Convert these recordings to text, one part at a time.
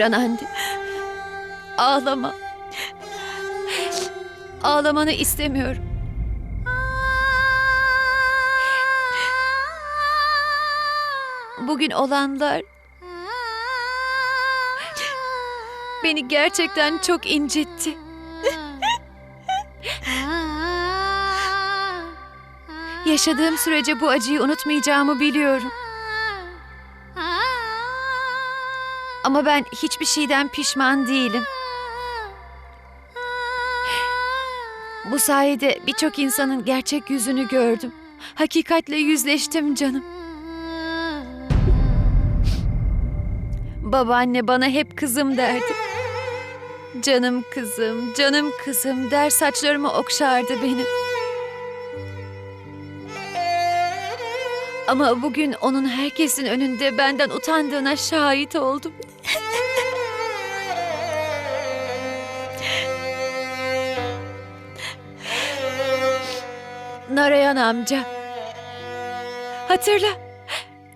Hayır Anandi. Ağlama. Ağlamanı istemiyorum. Bugün olanlar beni gerçekten çok incitti. Yaşadığım sürece bu acıyı unutmayacağımı biliyorum. Ama ben hiçbir şeyden pişman değilim. Bu sayede birçok insanın gerçek yüzünü gördüm. Hakikatle yüzleştim canım. Babaanne bana hep kızım derdi. Canım kızım, canım kızım der saçlarımı okşardı benim. Ama bugün onun herkesin önünde benden utandığına şahit oldum. Narayan amca. Hatırla.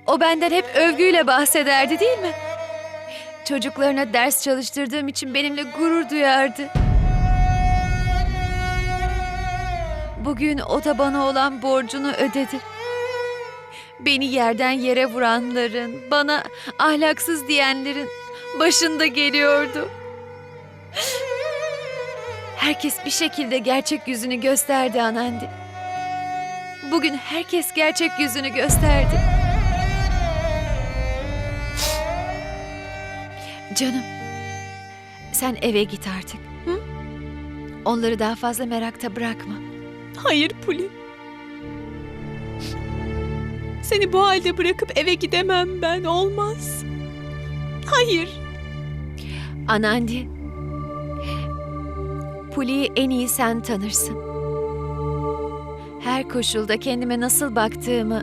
O benden hep övgüyle bahsederdi değil mi? Çocuklarına ders çalıştırdığım için benimle gurur duyardı. Bugün o da bana olan borcunu ödedi. Beni yerden yere vuranların, bana ahlaksız diyenlerin başında geliyordu. Herkes bir şekilde gerçek yüzünü gösterdi Anandi. Bugün herkes gerçek yüzünü gösterdi. Canım, sen eve git artık. Hı? Onları daha fazla merakta bırakma. Hayır Puli. Seni bu halde bırakıp eve gidemem ben. Olmaz. Hayır. Anandi, Puli'yi en iyi sen tanırsın. Her koşulda kendime nasıl baktığımı,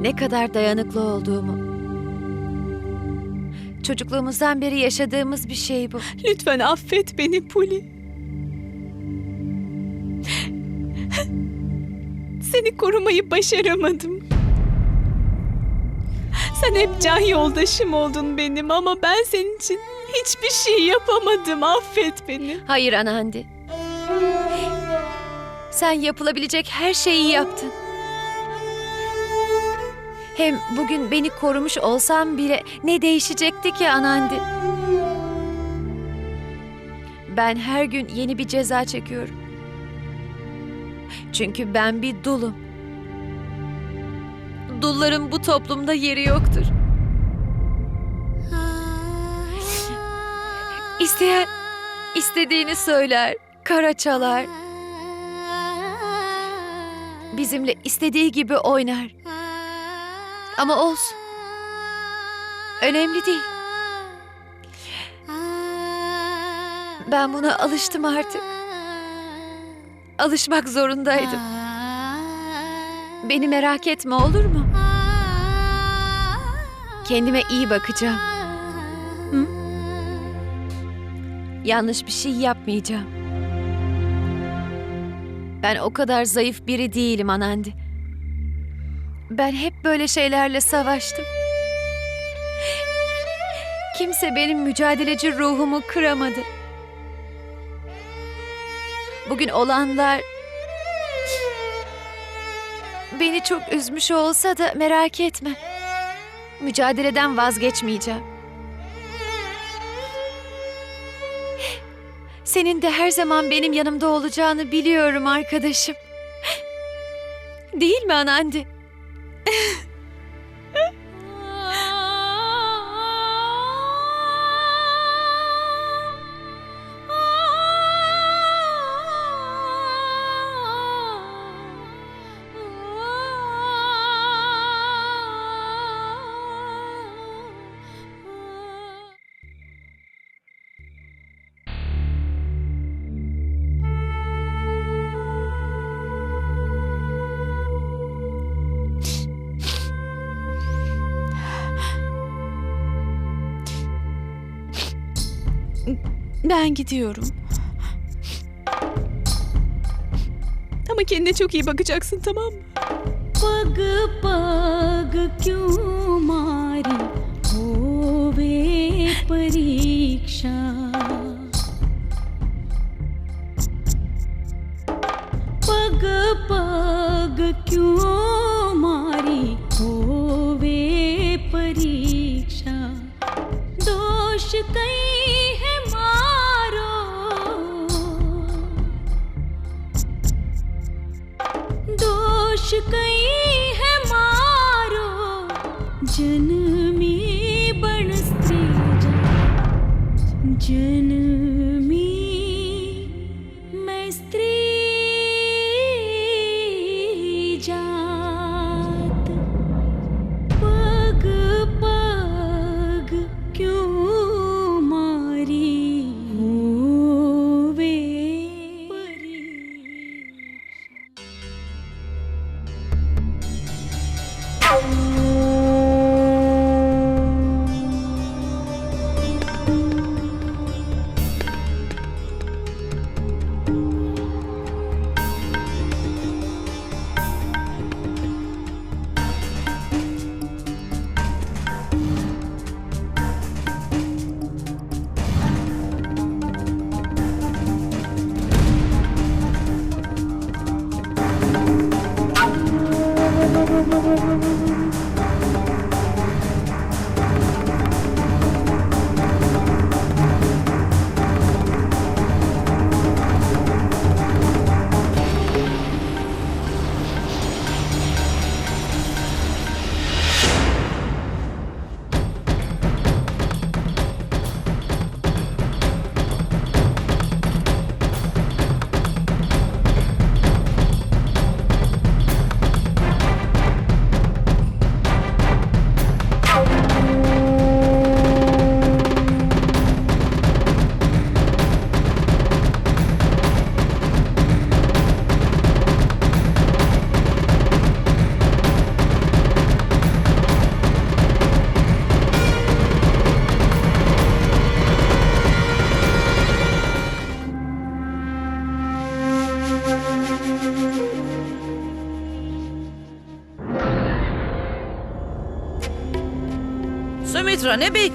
ne kadar dayanıklı olduğumu. Çocukluğumuzdan beri yaşadığımız bir şey bu. Lütfen affet beni Puli. Seni korumayı başaramadım. Sen hep can yoldaşım oldun benim ama ben senin için hiçbir şey yapamadım. Affet beni. Hayır Anandi. Sen yapılabilecek her şeyi yaptın. Hem bugün beni korumuş olsam bile ne değişecekti ki Anandi? Ben her gün yeni bir ceza çekiyorum. Çünkü ben bir dulum. Dulların bu toplumda yeri yoktur. İsteyen istediğini söyler, kara çalar. Bizimle istediği gibi oynar. Ama olsun. Önemli değil. Ben buna alıştım artık. Alışmak zorundaydım. Beni merak etme olur mu? Kendime iyi bakacağım. Hı? Yanlış bir şey yapmayacağım. Ben o kadar zayıf biri değilim Anandi. Ben hep böyle şeylerle savaştım. Kimse benim mücadeleci ruhumu kıramadı. Bugün olanlar beni çok üzmüş olsa da merak etme. Mücadeleden vazgeçmeyeceğim. Senin de her zaman benim yanımda olacağını biliyorum arkadaşım. Değil mi Anandi? Ben gidiyorum. Ama kendine çok iyi bakacaksın tamam mı? Pag pag kyun mari hove pariksha Pag pag kyun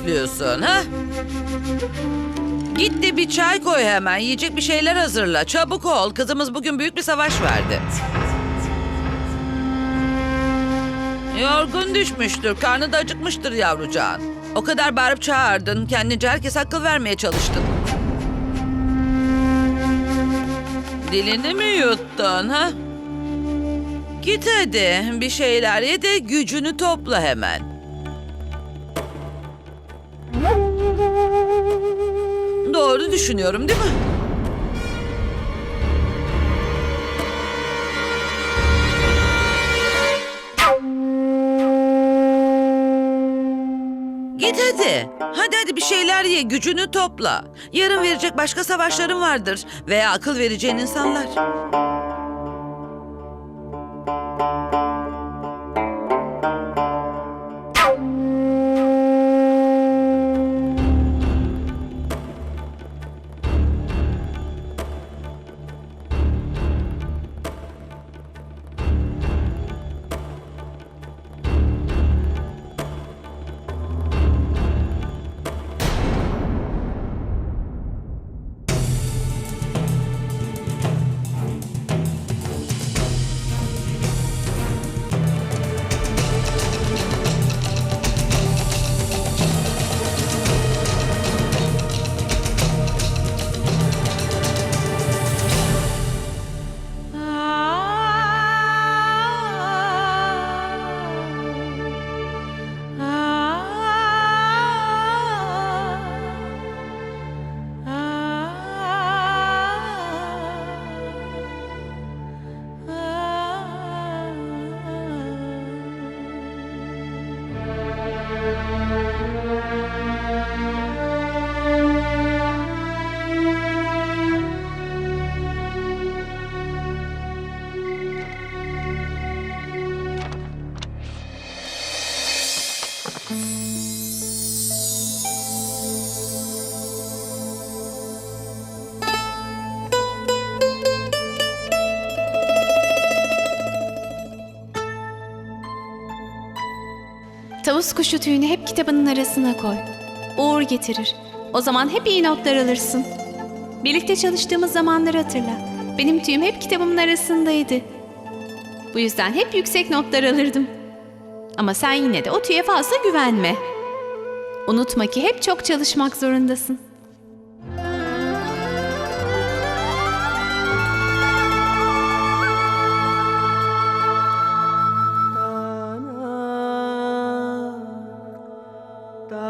bekliyorsun ha? Git de bir çay koy hemen. Yiyecek bir şeyler hazırla. Çabuk ol. Kızımız bugün büyük bir savaş verdi. Yorgun düşmüştür. Karnı da acıkmıştır yavrucağın. O kadar bağırıp çağırdın. Kendince herkes akıl vermeye çalıştın. Dilini mi yuttun ha? Git hadi. Bir şeyler ye de gücünü topla hemen. Doğru düşünüyorum değil mi? Git hadi. Hadi hadi bir şeyler ye, gücünü topla. Yarın verecek başka savaşların vardır veya akıl vereceğin insanlar. Tavus kuşu tüyünü hep kitabının arasına koy. uğur getirir. O zaman hep iyi notlar alırsın. Birlikte çalıştığımız zamanları hatırla. Benim tüyüm hep kitabımın arasındaydı. Bu yüzden hep yüksek notlar alırdım. Ama sen yine de o tüye fazla güvenme. Unutma ki hep çok çalışmak zorundasın.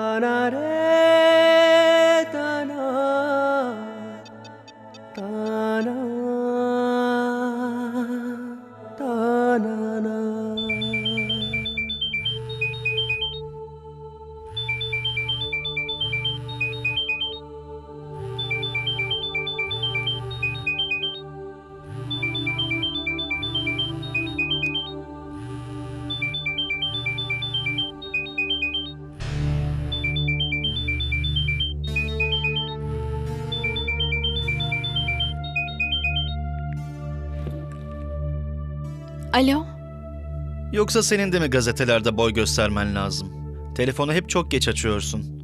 Panare. Yoksa senin de mi gazetelerde boy göstermen lazım? Telefonu hep çok geç açıyorsun.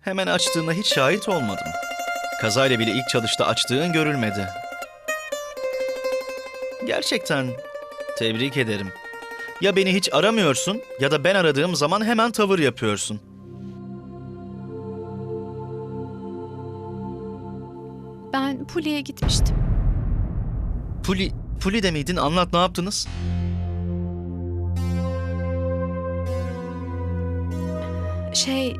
Hemen açtığında hiç şahit olmadım. Kazayla bile ilk çalışta açtığın görülmedi. Gerçekten tebrik ederim. Ya beni hiç aramıyorsun ya da ben aradığım zaman hemen tavır yapıyorsun. Ben Puli'ye gitmiştim. Puli, Puli de miydin? Anlat ne yaptınız? Şey...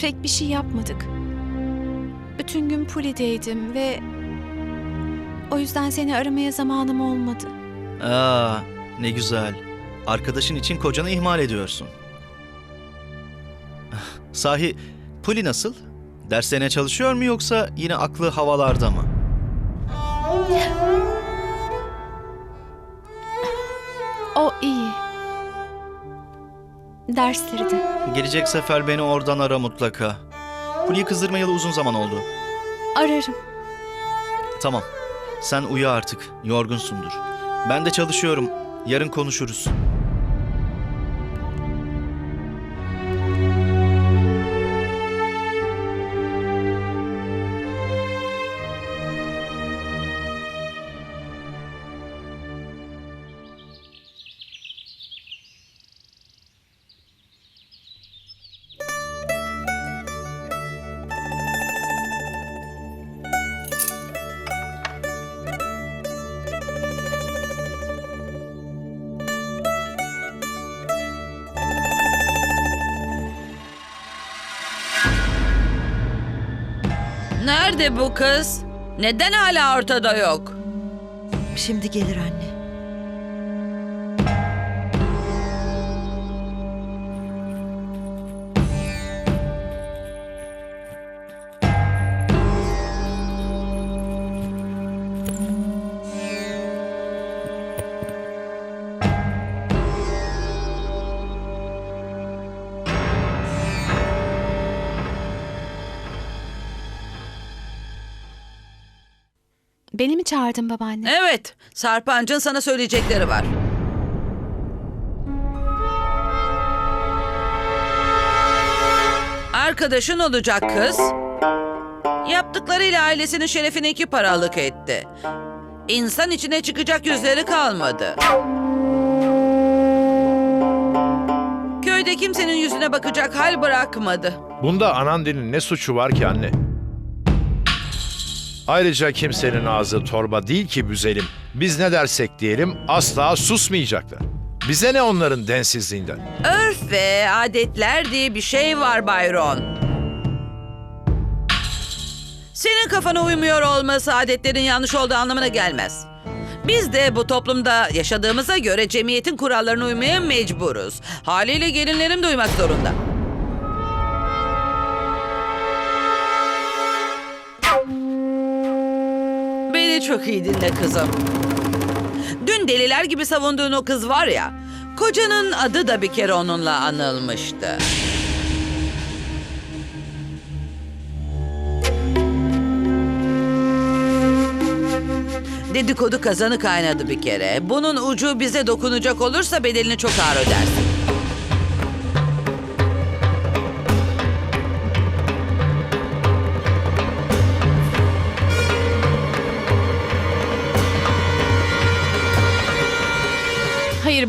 Pek bir şey yapmadık. Bütün gün Puli'deydim ve... O yüzden seni aramaya zamanım olmadı. Aa, ne güzel. Arkadaşın için kocanı ihmal ediyorsun. Sahi, Puli nasıl? Derslerine çalışıyor mu yoksa yine aklı havalarda mı? Dersleri de. Gelecek sefer beni oradan ara mutlaka. Puli'yi kızdırmayalı uzun zaman oldu. Ararım. Tamam, sen uyu artık. Yorgunsundur. Ben de çalışıyorum. Yarın konuşuruz. Nerede bu kız? Neden hala ortada yok? Şimdi gelir anne. Beni mi çağırdın babaanne? Evet, Sarpancın sana söyleyecekleri var. Arkadaşın olacak kız. Yaptıklarıyla ailesinin şerefine iki paralık etti. İnsan içine çıkacak yüzleri kalmadı. Köyde kimsenin yüzüne bakacak hal bırakmadı. Bunda Anandi'nin ne suçu var ki anne? Ayrıca kimsenin ağzı torba değil ki büzelim. Biz ne dersek diyelim asla susmayacaklar. Bize ne onların densizliğinden? Örf ve adetler diye bir şey var Bayron. Senin kafana uymuyor olması adetlerin yanlış olduğu anlamına gelmez. Biz de bu toplumda yaşadığımıza göre cemiyetin kurallarına uymaya mecburuz. Haliyle gelinlerim de uymak zorunda. Beni çok iyi dinle kızım. Dün deliler gibi savunduğun o kız var ya, kocanın adı da bir kere onunla anılmıştı. Dedikodu kazanı kaynadı bir kere. Bunun ucu bize dokunacak olursa bedelini çok ağır ödersin.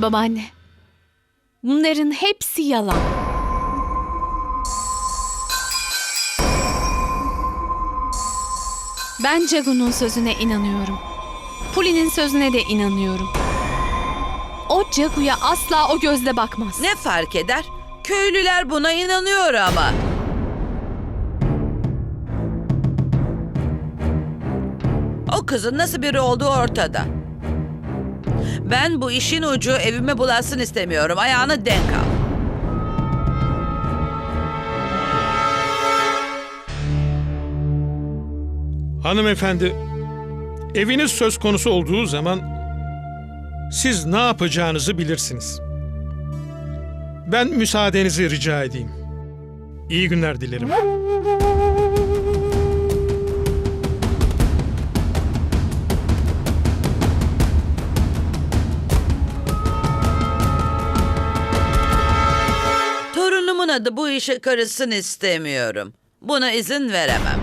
Babaanne. Bunların hepsi yalan. Ben Cagu'nun sözüne inanıyorum. Puli'nin sözüne de inanıyorum. O Cagu'ya asla o gözle bakmaz. Ne fark eder? Köylüler buna inanıyor ama. O kızın nasıl biri olduğu ortada. Ben bu işin ucu evime bulasın istemiyorum. Ayağını denk al. Hanımefendi, eviniz söz konusu olduğu zaman siz ne yapacağınızı bilirsiniz. Ben müsaadenizi rica edeyim. İyi günler dilerim. Adı bu işe karışsın istemiyorum. Buna izin veremem.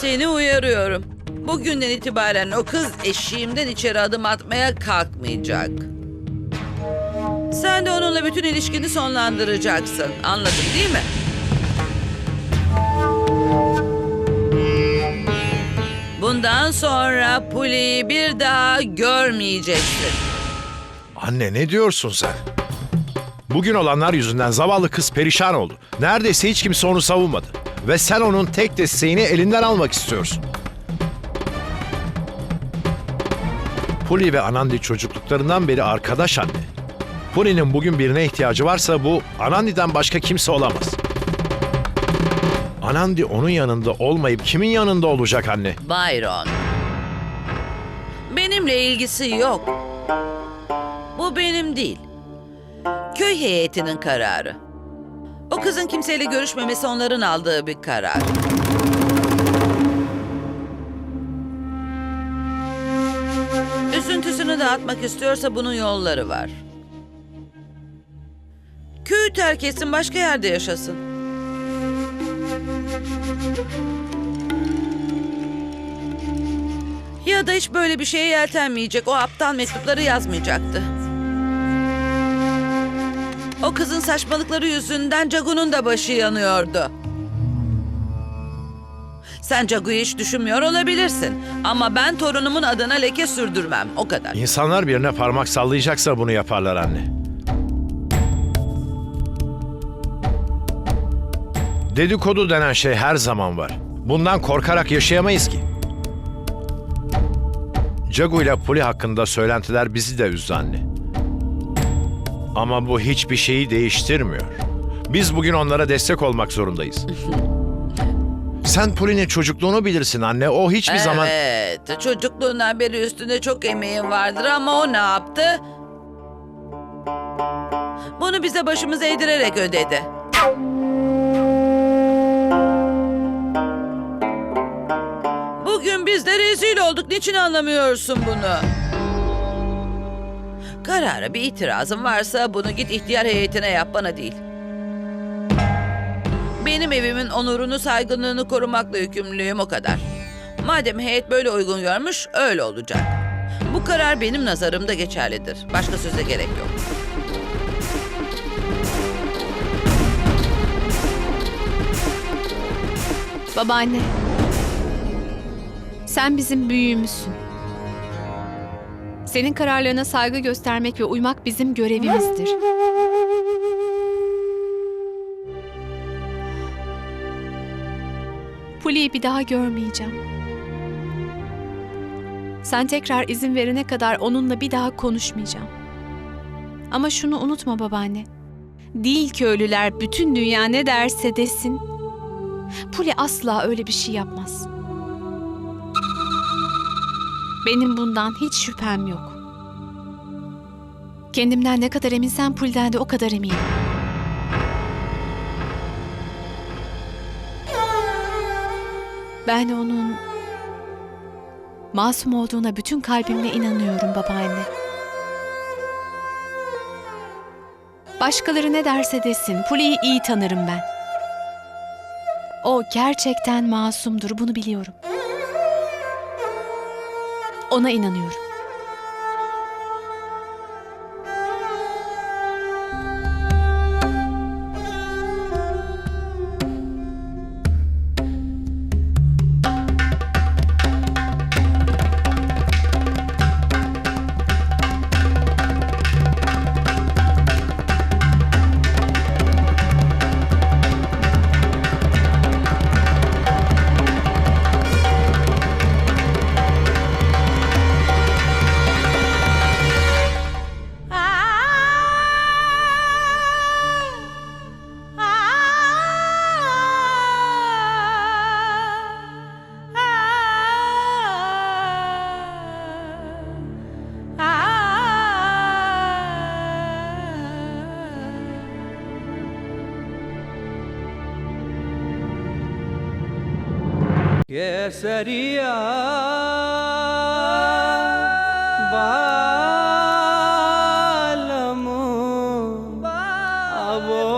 Seni uyarıyorum. Bugünden itibaren o kız eşiğimden içeri adım atmaya kalkmayacak. Sen de onunla bütün ilişkini sonlandıracaksın. Anladın değil mi? Bundan sonra Puli'yi bir daha görmeyeceksin. Anne ne diyorsun sen? Bugün olanlar yüzünden zavallı kız perişan oldu. Neredeyse hiç kimse onu savunmadı. Ve sen onun tek desteğini elinden almak istiyorsun. Puli ve Anandi çocukluklarından beri arkadaş anne. Puli'nin bugün birine ihtiyacı varsa bu Anandi'den başka kimse olamaz. Anandi onun yanında olmayıp kimin yanında olacak anne? Byron. Benimle ilgisi yok. Bu benim değil. Köy heyetinin kararı. O kızın kimseyle görüşmemesi onların aldığı bir karar. Üzüntüsünü dağıtmak istiyorsa bunun yolları var. Köyü terk etsin başka yerde yaşasın. Ya da hiç böyle bir şeye yeltenmeyecek, o aptal mektupları yazmayacaktı. O kızın saçmalıkları yüzünden Cagu'nun da başı yanıyordu. Sen Cagu'yu hiç düşünmüyor olabilirsin. Ama ben torunumun adına leke sürdürmem. O kadar. İnsanlar birine parmak sallayacaksa bunu yaparlar anne. Dedikodu denen şey her zaman var. Bundan korkarak yaşayamayız ki. Cagu ile Puli hakkında söylentiler bizi de üzdü anne. Ama bu hiçbir şeyi değiştirmiyor. Biz bugün onlara destek olmak zorundayız. Sen Puli'nin çocukluğunu bilirsin anne. O hiçbir zaman... Evet, çocukluğundan beri üstünde çok emeğin vardır ama o ne yaptı? Bunu bize başımıza eğdirerek ödedi. De rezil olduk. Niçin anlamıyorsun bunu? Karara bir itirazın varsa bunu git ihtiyar heyetine yap bana değil. Benim evimin onurunu, saygınlığını korumakla yükümlüyüm o kadar. Madem heyet böyle uygun görmüş, öyle olacak. Bu karar benim nazarımda geçerlidir. Başka söze gerek yok. Babaanne. Sen bizim büyüğümüzsün. Senin kararlarına saygı göstermek ve uymak bizim görevimizdir. Puli'yi bir daha görmeyeceğim. Sen tekrar izin verene kadar onunla bir daha konuşmayacağım. Ama şunu unutma babaanne. Değil köylüler bütün dünya ne derse desin. Puli asla öyle bir şey yapmaz. Benim bundan hiç şüphem yok. Kendimden ne kadar eminsem Puli'den de o kadar eminim. Ben onun masum olduğuna bütün kalbimle inanıyorum babaanne. Başkaları ne derse desin, Puli'yi iyi tanırım ben. O gerçekten masumdur, bunu biliyorum. Ona inanıyorum. said it.